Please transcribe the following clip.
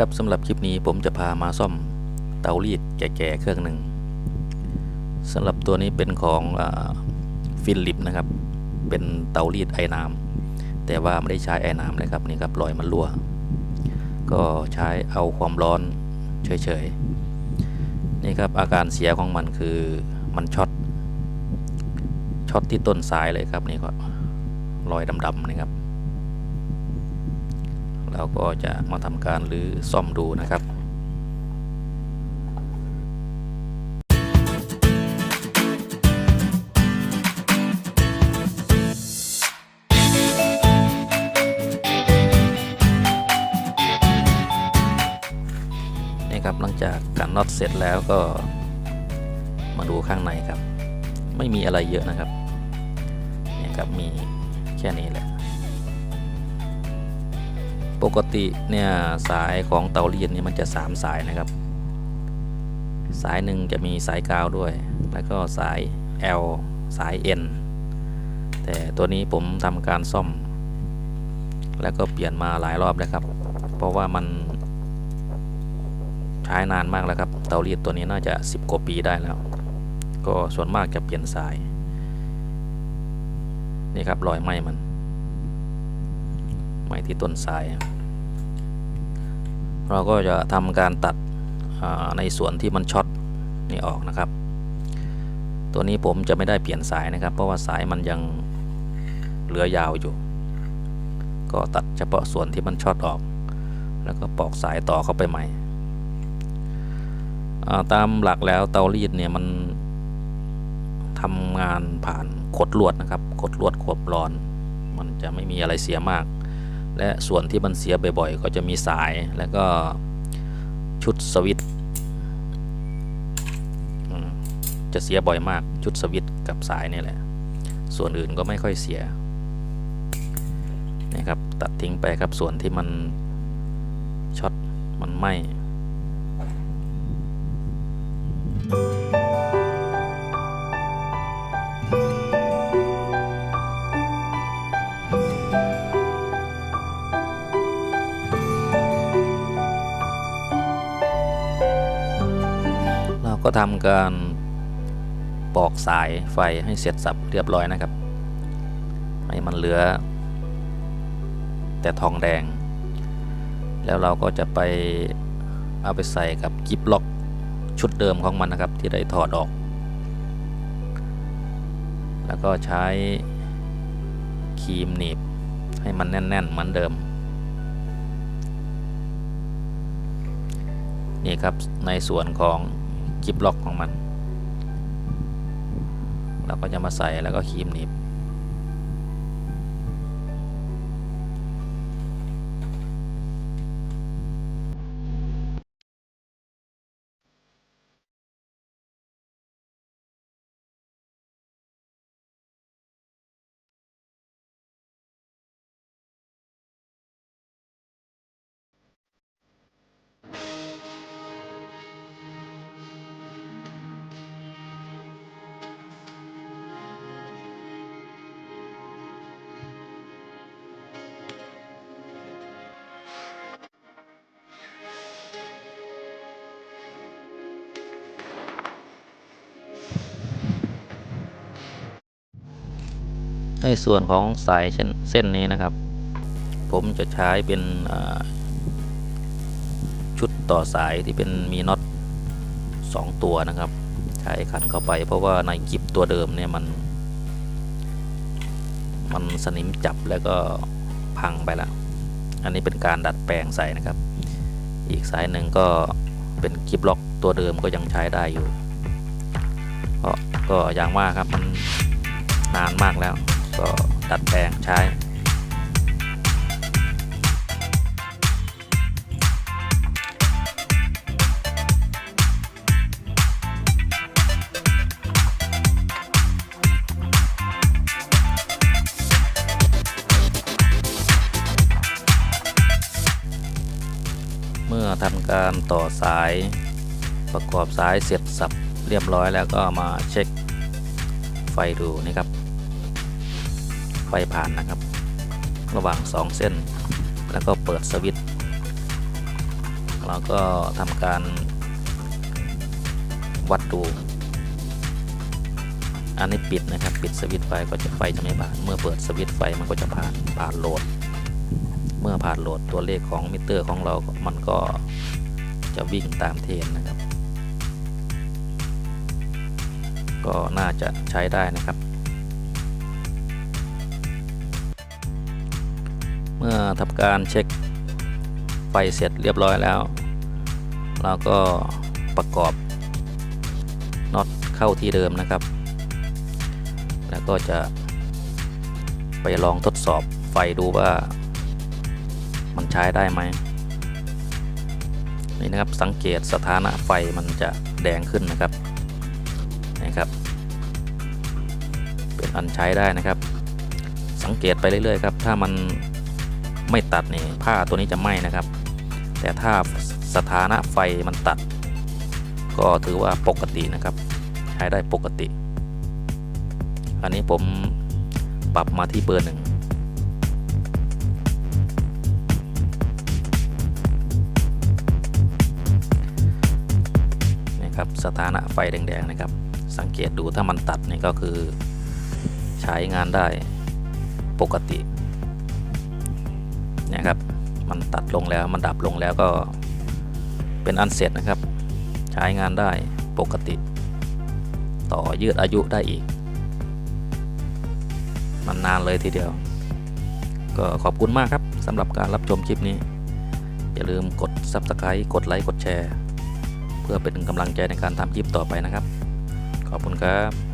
ครับสำหรับคลิปนี้ผมจะพามาซ่อมเตารีดแก่ๆเครื่องหนึ่งสำหรับตัวนี้เป็นของฟิลิปนะครับ เป็นเตารีดไอ้น้ำแต่ว่าไม่ได้ใช้ไอ้น้ำเลยครับนี่ครับรอยมันรั่ว ก็ใช้เอาความร้อนเฉยๆนี่ครับอาการเสียของมันคือมันช็อตช็อตที่ต้นสายเลยครับนี่ก็รอยดำๆนี่ครับ เราก็จะมาทำการหรือซ่อมดูนะครับนี่ครับหลังจากกันน็อตเสร็จแล้วก็มาดูข้างในครับ ไม่มีอะไรเยอะนะครับนี่ครับมีแค่นี้แหละ ปกติเนี่ยสายของเตาเรีดเนี่ยมันจะ 3 สายนะครับ สายหนึ่งจะมีสายกาวด้วย แล้วก็สาย L สาย N แต่ตัวนี้ผมทำการซ่อม แล้วก็เปลี่ยนมาหลายรอบแล้วครับ เพราะว่ามันใช้นานมากแล้วครับ เตารีดตัวนี้น่าจะ 10 กว่าปีได้แล้ว ก็ส่วนมากจะเปลี่ยนสาย นี่ครับรอยไหม้มัน ไหม้ที่ต้นสาย เราก็จะทำการตัดในส่วนที่มันช็อตนี่ออกนะครับ ตัวนี้ผมจะไม่ได้เปลี่ยนสายนะครับ เพราะว่าสายมันยังเหลือยาวอยู่ ก็ตัดเฉพาะส่วนที่มันช็อตออก แล้วก็ปอกสายต่อเข้าไปใหม่ตามหลักแล้วเตารีดเนี่ยมันทำงานผ่านขดลวดนะครับขดลวดควบร้อน มันจะไม่มีอะไรเสียมาก และส่วนที่มันเสียบ่อยๆก็จะมีสายแล้วก็ชุดสวิตจะเสียบ่อยมากชุดสวิตกับสายนี่แหละ ส่วนอื่นก็ไม่ค่อยเสียนี่ครับตัดทิ้งไปครับส่วนที่มันช็อตมันไหม้ ทำการปอกสายไฟให้เสร็จสับเรียบร้อยนะครับ ให้มันเหลือ แต่ทองแดง แล้วเราก็จะไปเอาไปใส่กับกิบล็อกชุดเดิมของมันนะครับที่ได้ถอดออก แล้วก็ใช้ครีมหนีบให้มันแน่น ๆ เหมือนเดิม นี่ครับในส่วนของ กิบล็อกของมัน เราก็จะมาใส่แล้วก็ครีมหนีบ ในส่วนของสายเส้นเส้นนี้นะครับ ผมจะใช้เป็นชุดต่อสายที่เป็นมีน็อต2ตัวนะครับ ใช้ขันเข้าไป เพราะว่าในกิบตัวเดิมเนี่ยมัน มันสนิมจับแล้วก็พังไปแล้ว อันนี้เป็นการดัดแปลงใส่นะครับ อีกสายหนึ่งก็เป็นกิบล็อกตัวเดิมก็ยังใช้ได้อยู่เพราะก็อย่างว่าครับมันนานมากแล้ว ก็ดัดแปลงใช้เมื่อทำการต่อสายประกอบสายเสร็จสับเรียบร้อยแล้วก็มาเช็คไฟดูนี่ครับ ฟผ่านนะครับ ระหว่าง 2 เส้น แล้วก็เปิดสวิตช์เราก็ทำการวัดดู อันนี้ปิดนะครับ ปิดสวิตช์ไฟก็จะไฟจะไม่ผ่าน เมื่อเปิดสวิตช์ไฟมันก็จะผ่านผ่านโหลด เมื่อผ่านโหลดตัวเลขของมิเตอร์ของเรามันก็จะวิ่งตามเทรนนะครับ ก็น่าจะใช้ได้นะครับ มื่อทำการเช็คไฟเสร็จเรียบร้อยแล้วเราก็ประกอบน็อตเข้าที่เดิมนะครับ แล้วก็จะไปลองทดสอบไฟดูว่ามันใช้ได้ไหมนี่นะครับสังเกตสถานะไฟมันจะแดงขึ้นนะครับนะครับ เป็นอันใช้ได้นะครับ สังเกตไปเรื่อยๆครับ ถ้ามัน ไม่ตัดนี่ผ้าตัวนี้จะไหม้นะครับ แต่ถ้าสถานะไฟมันตัด ก็ถือว่าปกตินะครับใช้ได้ปกติ อันนี้ผมปรับมาที่เบอร์หนึ่งนะครับสถานะไฟแดงๆนะครับ สังเกตดูถ้ามันตัดนี่ก็คือใช้งานได้ปกติ นะครับ มันตัดลงแล้วมันดับลงแล้วก็เป็นอันเสร็จนะครับ ใช้งานได้ปกติ ต่อยืดอายุได้อีก มันนานเลยทีเดียว ก็ขอบคุณมากครับสำหรับการรับชมคลิปนี้ อย่าลืมกด Subscribe กดไลค์กดแชร์ เพื่อเป็นกำลังใจในการทำคลิปต่อไปนะครับ ขอบคุณครับ